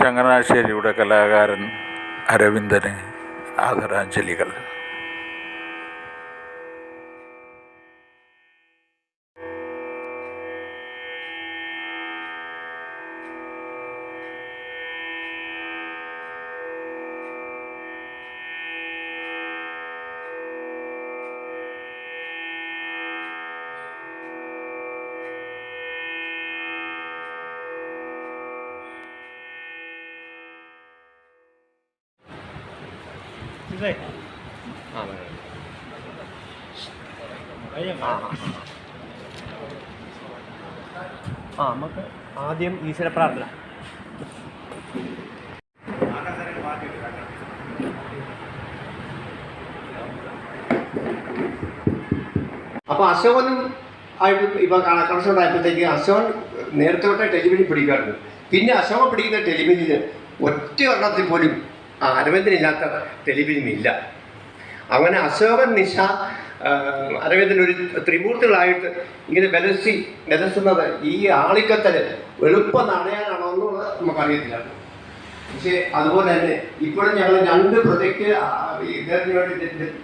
ചങ്ങനാശ്ശേരിയുടെ കലാകാരൻ അരവിന്ദന് ആദരാഞ്ജലികൾ. ഇതേ ആ നമുക്ക് ആദ്യം ഈശ്വര പ്രാർത്ഥന അപ്പൊ അശോകനും ആയിട്ട് ഇപ്പൊ കണക്ഷൻ ഉണ്ടായപ്പോഴത്തേക്ക് അശോകൻ നേരത്തെ തൊട്ടേ ടെലിവിഷൻ പിടിക്കാറുണ്ട്. പിന്നെ അശോകൻ പിടിക്കുന്ന ടെലിവിഷന് ഒറ്റ ഒരെണ്ണത്തിൽ പോലും അരവിന്ദനില്ലാത്ത ടെലിവിഷൻ ഇല്ല അങ്ങനെ അശോകൻ നിഷ അരവിന്ദൻ ഒരു ത്രിമൂർത്തികളായിട്ട് ഇങ്ങനെ ബലസി ബലസുന്നത് ഈ ആളിക്കത്തൽ എളുപ്പം നടയാനാണോ എന്നുള്ളത് നമുക്കറിയത്തില്ല പക്ഷേ അതുപോലെ തന്നെ ഇപ്പോഴും ഞങ്ങൾ രണ്ട് പ്രൊജക്റ്റ് ഇദ്ദേഹത്തിന് വേണ്ടി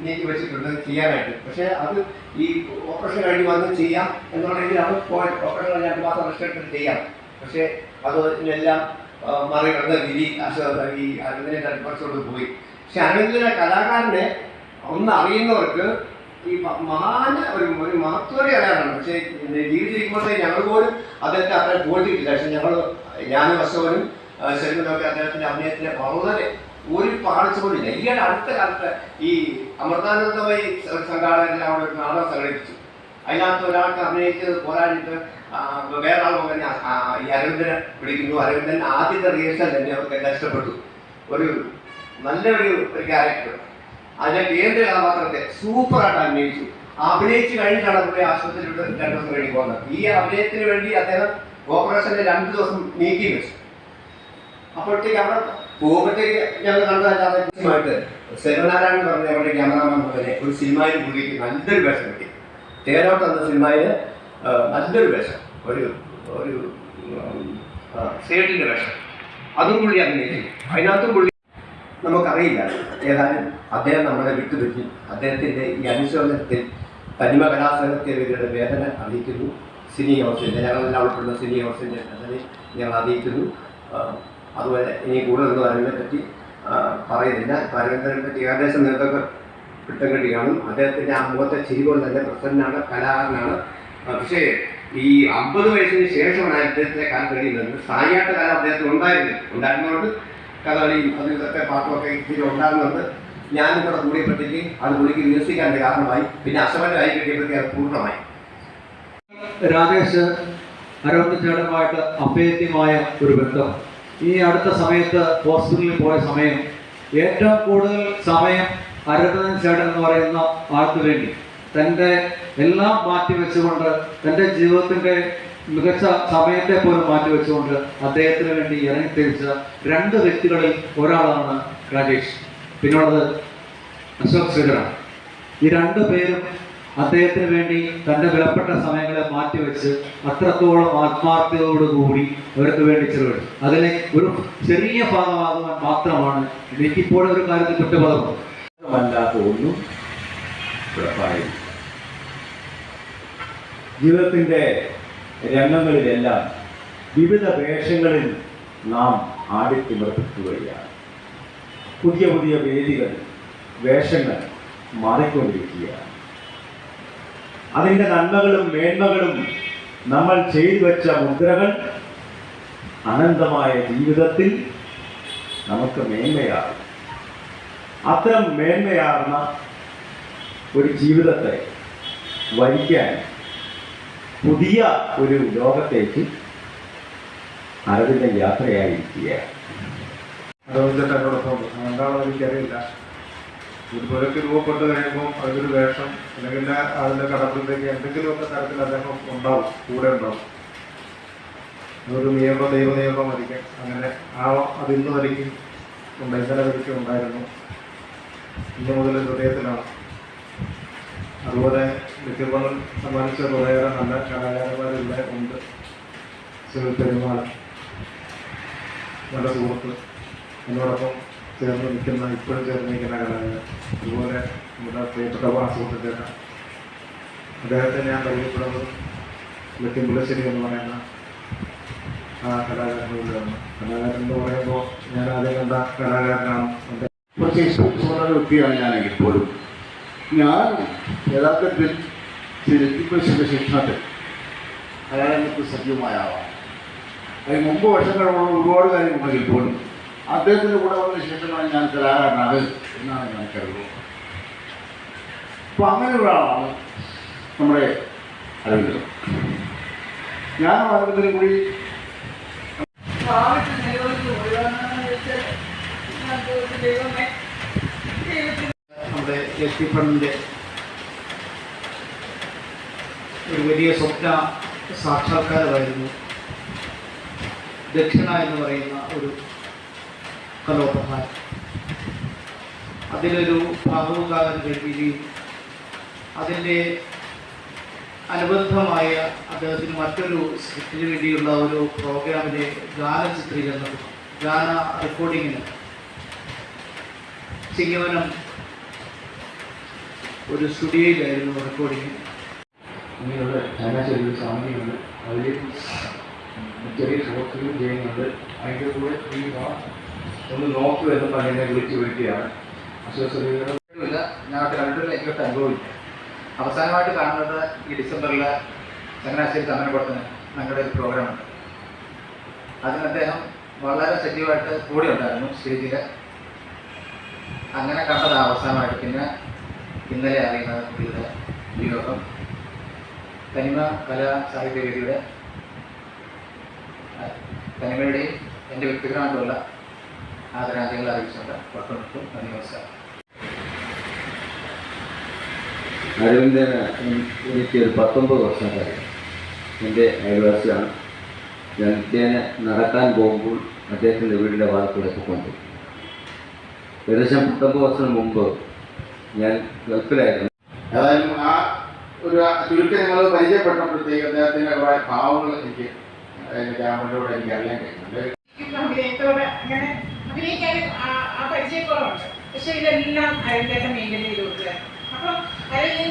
നീക്കി വെച്ചിട്ടുണ്ട് ചെയ്യാനായിട്ട്. പക്ഷേ അത് ഈ ഓപ്പറേഷൻ കഴിഞ്ഞ് വന്ന് ചെയ്യാം അത് പോയി ഓപ്പറേഷൻ കഴിഞ്ഞ് രണ്ട് മാസം റെസ്റ്റ് ചെയ്യാം. പക്ഷേ അതിനെല്ലാം മറികടന്ന് വിധി ഈ അരവിന്ദനെ തലപ്പറിച്ചോണ്ട് പോയി. പക്ഷെ അരവിന്ദനെ കലാകാരനെ ഒന്ന് അറിയുന്നവർക്ക് ഈ മഹാന ഒരു ഒരു മഹത്വരെ അറിയാനാണ് പക്ഷേ ജീവിച്ചിരിക്കുമ്പോഴത്തേക്ക് ഞങ്ങൾ പോലും അദ്ദേഹത്തെ അത്ര ബോധിക്കില്ല പക്ഷെ ഞങ്ങൾ ഞാനും അശോകനും ശരിക്കും അദ്ദേഹത്തിന്റെ അഭിനയത്തിന് വളരെ ഒരു പാളിച്ച പോലും ഇല്ല. ഈയിടെ അടുത്ത കാലത്ത് ഈ അമൃതാനന്ദമായി സംഘാടകരെ അവിടെ നാടകം സംഘടിപ്പിച്ചു. അതിനകത്ത് ഒരാൾക്ക് അഭിനയിച്ചത് പോരാടിയിട്ട് വേറെ ആൾ പറഞ്ഞ ഈ അരവിന്ദനെ വിളിക്കുന്നു. അരവിന്ദൻ ആദ്യത്തെ റിഹേഴ്സൽ തന്നെ അവർക്ക് എല്ലാം ഇഷ്ടപ്പെട്ടു? ഒരു നല്ലൊരു ഒരു ക്യാരക്ടർ അതിലെ കേന്ദ്ര കഥാപാത്രത്തെ സൂപ്പറായിട്ട് അഭിനയിച്ചു. അഭിനയിച്ച് കഴിഞ്ഞിട്ടാണ് പുള്ളി ആശുപത്രിയിലൂടെ രണ്ടു ദിവസം കഴിഞ്ഞ് പോകുന്നത്. ഈ അഭിനയത്തിന് വേണ്ടി അദ്ദേഹം ഓപ്പറേഷന്റെ രണ്ട് ദിവസം നീക്കി വെച്ചു. അപ്പോഴത്തേക്ക് അവിടെ പോകുമ്പോഴത്തേക്ക് ഞങ്ങൾ കണ്ടതല്ലാതെ ശിവനാരായണൻ പറഞ്ഞ അവരുടെ ക്യാമറാമാൻ പോലെ ഒരു സിനിമയിൽ പുള്ളിക്ക് നല്ലൊരു വേഷം കിട്ടി. തേരോട്ട് എന്ന സിനിമയിൽ നല്ലൊരു വേഷം. ഒരു ഒരു സേട്ടിന്റെ വേഷം. അതും പുള്ളി അഭിനയിച്ചു അതിനകത്തും പുള്ളി നമുക്കറിയില്ല. ഏതായാലും അദ്ദേഹം നമ്മളെ വിട്ടുപറ്റി അദ്ദേഹത്തിന്റെ ഈ അനുശോചനത്തിൽ തനിമ കലാസാഹിത്യരുടെ വേദന അറിയിക്കുന്നു. സിനി ഹൗസിന്റെ ഞങ്ങളെല്ലാം ഉൾപ്പെടുന്ന സിനി ഹൗസിന്റെ വേദനയെ ഞങ്ങൾ അറിയിക്കുന്നു. അതുപോലെ ഇനി കൂടുതലൊന്നും അതിനെ പറ്റി പറയുന്നില്ല. അരവിന്ദനെ പറ്റി ഏകദേശം നിങ്ങൾക്കൊക്കെ കിട്ടി കാണും അദ്ദേഹത്തിന്റെ ആ മുഖത്തെ ചിരി കൊണ്ട് തന്നെ പ്രസന്നനാണ് കലാകാരനാണ്. പക്ഷേ ഈ അമ്പത് വയസ്സിന് ശേഷമാണ് അദ്ദേഹത്തിന്റെ കാലം കഴിയുന്നത് സായിയാട്ട കാലം അദ്ദേഹത്തിന് ഉണ്ടായിരുന്നു ഉണ്ടായിരുന്നതുകൊണ്ട് കഥകളിയും അതിലത്തെ പാട്ടുമൊക്കെ ഇത്തിരി ഉണ്ടാകുന്നുണ്ട് ഞാനും കൂടെ കൂടിയപ്പോഴത്തേക്ക് അത് പുള്ളിക്ക് വികസിക്കാന്റെ കാരണമായി. പിന്നെ അസമന്റെ ആയി കിട്ടിയപ്പോഴത്തേക്ക് അത് പൂർണമായി. രാകേഷ് അരവിന്ദ് അഭേദ്യമായ ഒരു ബന്ധം. ഈ അടുത്ത സമയത്ത് ഹോസ്പിറ്റലിൽ പോയ സമയം ഏറ്റവും കൂടുതൽ സമയം അരവിന്ദൻ ചേട്ടൻ എന്ന് പറയുന്ന ആൾക്ക് വേണ്ടി തന്റെ എല്ലാം മാറ്റി വെച്ചുകൊണ്ട് തന്റെ ജീവിതത്തിന്റെ മികച്ച സമയത്തെ പോലും മാറ്റി വെച്ചുകൊണ്ട് അദ്ദേഹത്തിന് വേണ്ടി ഇറങ്ങി ഇറങ്ങിത്തിരിച്ച രണ്ട് വ്യക്തികളിൽ ഒരാളാണ് രാജേഷ്. പിന്നുള്ളത് അശോക് ശ്രീധരൻ. ഈ രണ്ട് പേരും അദ്ദേഹത്തിന് വേണ്ടി തന്റെ വിലപ്പെട്ട സമയങ്ങളെ മാറ്റിവെച്ച് അത്രത്തോളം ആത്മാർത്ഥതയോടുകൂടി അവർക്ക് വേണ്ടി ചെലവിടും അതിലെ ഒരു ചെറിയ ഭാഗമാകുവാൻ മാത്രമാണ് എനിക്കിപ്പോഴും ഒരു കാര്യത്തിൽ കുറ്റബോധമുണ്ട് അല്ലാത്ത ഒന്നും ഉറപ്പായി ജീവിതത്തിന്റെ രംഗങ്ങളിലെല്ലാം വിവിധ വേഷങ്ങളിൽ നാം ആടിത്തിമർപ്പിക്കുകയാണ്. പുതിയ പുതിയ വേദികൾ വേഷങ്ങൾ മാറിക്കൊണ്ടിരിക്കുകയാണ്. അതിന്റെ നന്മകളും മേന്മകളും നമ്മൾ ചെയ്തു വെച്ച മുദ്രകൾ അനന്തമായ ജീവിതത്തിൽ നമുക്ക് മേന്മയാകും. അത്തരം മേന്മയാർന്ന ഒരു ജീവിതത്തെ വഹിക്കാൻ പുതിയ ഒരു ലോകത്തേക്ക് അരവിന്ദ യാത്രയായിരിക്കുകയാണ്. അരവിന്ദനോടൊപ്പം എന്താണോ എനിക്കറിയില്ല. ഇതുപോലൊക്കെ രൂപപ്പെട്ട് കഴിയുമ്പോൾ അതിനൊരു വേഷം അല്ലെങ്കിൽ അതിന്റെ കടപ്പിലേക്ക് എന്തെങ്കിലുമൊക്കെ തരത്തിൽ അദ്ദേഹം ഉണ്ടാവും കൂടെ ഉണ്ടാവും. ഒരു നിയമ ദൈവ നിയമമായിരിക്കും അങ്ങനെ ആ അതിന്ന് വരിക്കും ഉണ്ടായിരുന്നു. ഇന്ന് മുതൽ ഹൃദയത്തിലാണ്. അതുപോലെ നിത്യബന്ധം സമ്മാനിച്ച കുറേയേറെ നല്ല കലാകാരന്മാരിവിടെ ഉണ്ട്. സുനിൽ പെരുമാൾ നല്ല സുഹൃത്ത്. എന്നോടൊപ്പം ചേർന്ന് നിൽക്കുന്ന ഇപ്പോഴും ചേർന്ന് നിൽക്കുന്ന കലാകാരൻ. അതുപോലെ നമ്മുടെ പ്രിയപ്പെട്ട വാസുഹൃത്തേട്ട അദ്ദേഹത്തെ ഞാൻ പരിചയപ്പെടുന്നത് ലത്തിമ്പുളശ്ശേരി എന്ന് പറയുന്ന ആ കലാകാരനിലൂടെയാണ് കലാകാരൻ എന്ന് പറയുമ്പോൾ ഞാൻ ആദ്യം കണ്ട കലാകാരനാണ് കുറച്ച് ഇഷ്ടമുള്ള വ്യക്തിയാണ് ഞാനെങ്കിൽ പോലും ഞാൻ യഥാർത്ഥത്തിൽ ലത്തിപ്പശിന്റെ ശിക്ഷണത്തിൽ കലാരംഗത്ത് സജീവമായ ആളാണ്. അതിന് മുമ്പ് വർഷങ്ങളോളം ഒരുപാട് കാര്യങ്ങളുണ്ടെങ്കിൽ പോലും അദ്ദേഹത്തിന്റെ കൂടെ വന്ന ശേഷമാണ് ഞാൻ കലാകാരനാകുന്നത് എന്നാണ് ഞാൻ കരുതുന്നത്. അപ്പോൾ അങ്ങനെ ഒരാളാണ് നമ്മുടെ അരവിന്ദൻ. ഞാൻ അരവിന്ദനും കൂടി നമ്മുടെ എസ് പി ഒരു വലിയ സ്വപ്ന സാക്ഷാത്കാരമായിരുന്നു. ദക്ഷിണ എന്ന് പറയുന്ന ഒരു കലോപഹാരം. അതിലൊരു ഭാഗവുകാരൻ കഴിയുകയും അതിന്റെ അനുബന്ധമായ അദ്ദേഹത്തിന് മറ്റൊരു സ്ക്രിപ്റ്റിന് വേണ്ടിയുള്ള ഒരു പ്രോഗ്രാമിലെ ഗാന ചിത്രീകരണം ഗാന റെക്കോർഡിങ്ങിന് ചിങ്ങവനം ഒരു സ്റ്റുഡിയോയിലായിരുന്നു റെക്കോർഡിങ് അങ്ങനെയുള്ള ചങ്ങനാശ്ശേരി സ്വാമിയുണ്ട് അതിൽ ചെറിയ ഷോർട്ട് ഫിലിം ചെയ്യുന്നുണ്ട്. അതിന്റെ കൂടെ ഈ വാ ഒന്ന് നോക്കൂ എന്ന് പറഞ്ഞ് വിളിച്ചു അശ്വസറിയുടെ ഇല്ല ഞങ്ങൾക്ക് രണ്ടിലും എനിക്കൊട്ട് അനുഭവമില്ല അവസാനമായിട്ട് കാണുന്നത് ഈ ഡിസംബറിൽ ചങ്ങനാശ്ശേരി തമ്മനപ്പുറത്തിന് ഞങ്ങളുടെ ഒരു പ്രോഗ്രാമുണ്ട് അതിന് അദ്ദേഹം വളരെ സജീവമായിട്ട് കൂടെ ഉണ്ടായിരുന്നു സ്റ്റേജിൽ അങ്ങനെ കണ്ടത് അവസാനമായിട്ട് പിന്നെ ഇന്നലെ അറിയുന്നത് കുട്ടിയുടെ വിയോഗം. തനിമ കലാ സാഹിത്യവേദിയുടെ ആ, തനിമയുടെയും എന്റെ വ്യക്തിപരമായിട്ടുള്ള ആദരാഞ്ജലികൾ അറിയിച്ചുകൊണ്ട് പുറത്തുനിൽക്കും നന്ദി നമസ്കാരം. അരവിന്ദന് എനിക്ക് ഒരു പത്തൊമ്പത് വർഷം കാര്യം എന്റെ അയൽവാസിയാണ്. ഞാൻ നിത്യേന നടക്കാൻ പോകുമ്പോൾ അദ്ദേഹത്തിന്റെ വീടിന്റെ വാർത്തകളൊക്കെ പോയിക്കൊണ്ട് ഏകദേശം പത്തൊമ്പത് വർഷം മുമ്പ് ഞാൻ ഗൾഫിലായിരുന്നു. ഏതായാലും ആ ഒരു ചുരുക്കം ഞങ്ങൾ പരിചയപ്പെട്ടപ്പോഴത്തേക്ക് അദ്ദേഹത്തിന്റെ കുറേ ഭാവങ്ങൾ എനിക്ക് അതിന്റെ ക്യാമറയിലൂടെ എനിക്ക് അറിയാൻ കഴിയുന്നുണ്ട് പക്ഷെ ഇതെല്ലാം അരവിന്ദന്റെ മെയിന്റെയിൻ ചെയ്ത് കൊടുക്കുക അപ്പം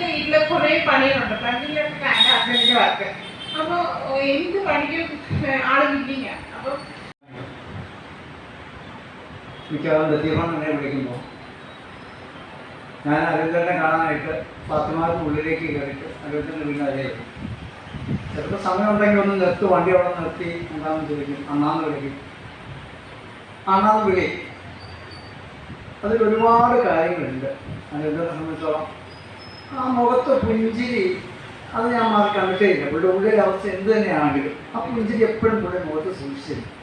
വീട്ടിലെ കുറെ പണികളുണ്ട്. പണിയിലൊക്കെ ഹസ്ബൻഡിന്റെ വർക്ക് അപ്പോൾ എന്ത് പണിക്കും ആൾ വില്ലിങ്ങാണ് അപ്പം മിക്കവാറും ലത്തീഫാൻ എന്നെ വിളിക്കുമ്പോൾ ഞാൻ അരവിന്ദനെ കാണാനായിട്ട് ഫാത്തിമാർക്ക് ഉള്ളിലേക്ക് കയറിയിട്ട് അരവിന്ദന്റെ വീട് അതേ ചിലപ്പോൾ സമയം ഉണ്ടെങ്കിൽ ഒന്ന് നിർത്തി വണ്ടി അവിടെ നിർത്തി എന്താണെന്ന് ചോദിക്കും. അണ്ണാന്ന് വിളിക്കും. അണ്ണാന്ന് വിളി. അതിൽ ഒരുപാട് കാര്യങ്ങളുണ്ട്. അരവിന്ദനെ സംബന്ധിച്ചോളം. ആ മുഖത്ത് പുഞ്ചിരി അത് ഞാൻ മാറി കണ്ടിട്ടേ ഇല്ല പുള്ളിയുടെ ഉള്ളിലെ അവസ്ഥ എന്ത് തന്നെയാണെങ്കിലും ആ പുഞ്ചിരി എപ്പോഴും പുള്ളി മുഖത്ത് സൂക്ഷിച്ചിരുന്നു